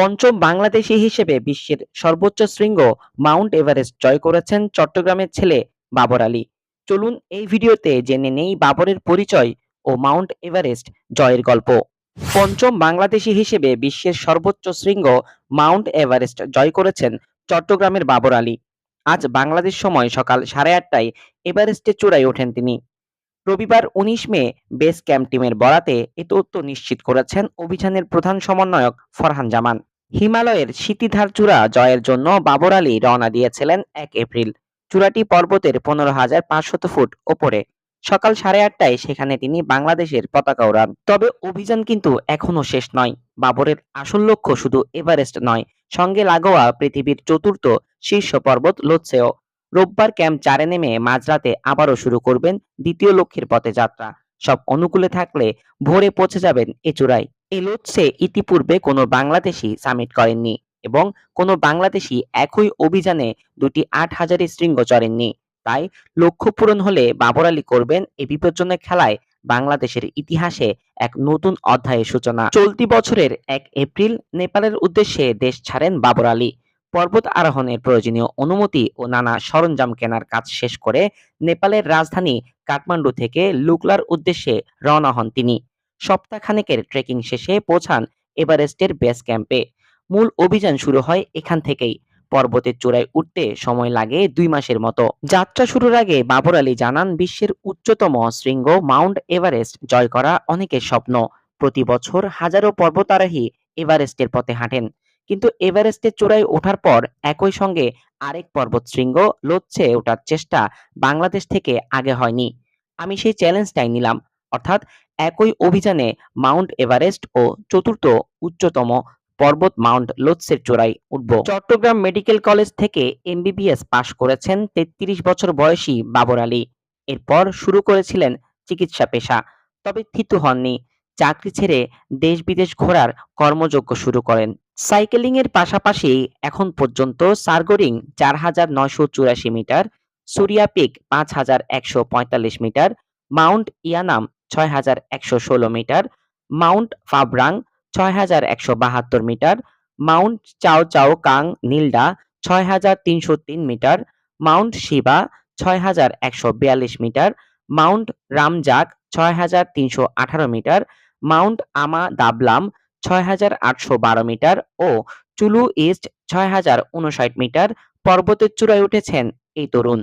পঞ্চম বাংলাদেশী হিসেবে বিশ্বের সর্বোচ্চ শৃঙ্গ মাউন্ট এভারেস্ট জয় করেছেন চট্টগ্রামের ছেলে বাবর আলী। চলুন এই ভিডিওতে জেনে নেই বাবরের পরিচয় ও মাউন্ট এভারেস্ট জয়ের গল্প। পঞ্চম বাংলাদেশী হিসেবে বিশ্বের সর্বোচ্চ শৃঙ্গ মাউন্ট এভারেস্ট জয় করেছেন চট্টগ্রামের বাবর আলী। আজ বাংলাদেশ সময় সকাল সাড়ে আটটায় এভারেস্টের চূড়ায় ওঠেন তিনি। রবিবার উনিশ মে বেস ক্যাম্প টিমের বরাতে এ তথ্য নিশ্চিত করেছেন অভিযানের প্রধান সমন্বয়ক ফরহান জামান। হিমালয়ের সিতিধার চূড়া জয়ের জন্য বাবর আলী রওনা দিয়েছিলেন এক এপ্রিল। চূড়াটি পর্বতের পনেরো হাজার পাঁচশত ফুট ওপরে। সকাল সাড়ে আটটায় সেখানে তিনি বাংলাদেশের পতাকা ওড়ান তবে অভিযান কিন্তু এখনও শেষ নয়। বাবরের আসল লক্ষ্য শুধু এভারেস্ট নয়, সঙ্গে লাগোয়া পৃথিবীর চতুর্থ শীর্ষ পর্বত লোৎসেও রোববার ক্যাম্প চারে নেমে মাঝরাতে আবারও শুরু করবেন দ্বিতীয় লক্ষ্যের পথে যাত্রা। সব অনুকূলে থাকলে ভোরে পৌঁছে যাবেন এ চূড়ায় এই লোৎসে ইতিপূর্বে কোনো বাংলাদেশি সামিট করেননি এবং কোনো বাংলাদেশি একই অভিযানে দুটি আট হাজারি শৃঙ্গ চড়েননি। তাই লক্ষ্য পূরণ হলে বাবর আলী করবেন এই বিপজ্জনক খেলায় বাংলাদেশের ইতিহাসে এক নতুন অধ্যায়ের সূচনা। চলতি বছরের এক এপ্রিল নেপালের উদ্দেশ্যে দেশ ছাড়েন বাবর আলী। পর্বত আরোহণের প্রয়োজনীয় অনুমতি ও নানা সরঞ্জাম কেনার কাজ শেষ করে নেপালের রাজধানী কাঠমান্ডু থেকে লুকলার উদ্দেশ্যে রওনা হন তিনি। সপ্তাহখানেকের ট্রেকিং শেষে পৌঁছান এভারেস্টের বেস ক্যাম্পে মূল অভিযান শুরু হয় এখান থেকেই। পর্বতের চূড়ায় উঠতে সময় লাগে দুই মাসের মতো। যাত্রা শুরুর আগে বাবর আলী জানান, বিশ্বের উচ্চতম শৃঙ্গ মাউন্ট এভারেস্ট জয় করা অনেকের স্বপ্ন। প্রতি বছর হাজারো পর্বতারোহী এভারেস্টের পথে হাঁটেন। কিন্তু এভারেস্টের চূড়ায় ওঠার পর একই সঙ্গে আরেক পর্বত শৃঙ্গ লোচ্ছে ওঠার চেষ্টা বাংলাদেশ থেকে আগে হয়নি। আমি সেই চ্যালেঞ্জটাই নিলাম। অর্থাৎ একই অভিযানে মাউন্ট এভারেস্ট ও চতুর্থ উচ্চতম পর্বত মাউন্ট লোৎসের চূড়ায় উঠব। চট্টগ্রাম মেডিকেল কলেজ থেকে এমবিবিএস পাশ করেছেন তেত্রিশ বছর বয়সী বাবর আলী। এরপর শুরু করেছিলেন চিকিৎসা পেশা, তবে থিতু হননি। চাকরি ছেড়ে দেশ বিদেশ ঘোরার কর্মযজ্ঞ শুরু করেন। সাইকেলিং এর পাশাপাশি এখন পর্যন্ত সার্গোরিং চার হাজার নয়শো চুরাশি মিটার, সুরিয়া পিক পাঁচ হাজার একশো পঁয়তাল্লিশ মিটার মাউন্ট ইয়ানাম ছয় হাজার একশো ষোলো মিটার, মাউন্ট ফাবরাং ছয় হাজার একশো বাহাত্তর মিটার, মাউন্ট চাও চাও কাং নীলডা ছয় হাজার তিনশো তিন মিটার, মাউন্ট শিবা ছয় হাজার একশো বিয়াল্লিশ মিটার, মাউন্ট রামজাক ছয় হাজার তিনশো আঠারো মিটার, মাউন্ট আমা দাবলাম ছয় হাজার আটশো বারো মিটার ও চুলু ইস্ট ছয় হাজার উনষাট মিটার পর্বতের চূড়ায় উঠেছেন এই তরুণ।